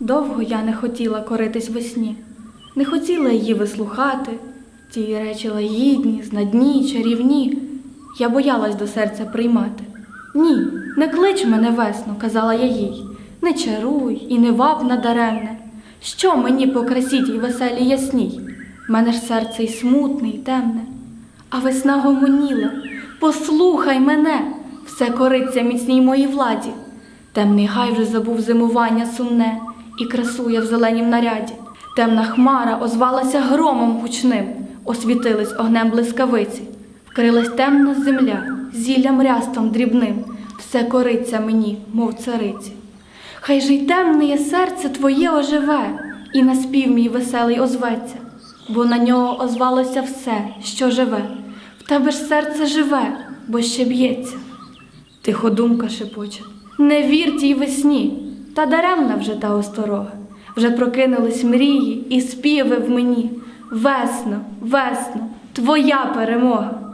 Довго я не хотіла коритись весні, не хотіла її вислухати, ті речі лагідні, знадні, чарівні. Я боялась до серця приймати. Ні, не клич мене весно, казала я їй, не чаруй і не ваб надаремне. Що мені по красі тій веселій ясній? Мене ж серце й смутне, й темне. А весна гомоніла, послухай мене, все кориться міцній моїй владі. Темний гай вже забув зимування сумне і красує в зеленім наряді. Темна хмара озвалася громом гучним, освітились огнем блискавиці, вкрилась темна земля, зіллям рястом дрібним, все кориться мені, мов цариці. Хай же й темне серце твоє оживе, і на спів мій веселий озветься, бо на нього озвалося все, що живе. В тебе ж серце живе, бо ще б'ється. Тихо думка шепоче. Не вір тій весні, та даремна вже та осторога. Вже прокинулись мрії і співи в мені. Весно, весно, твоя перемога.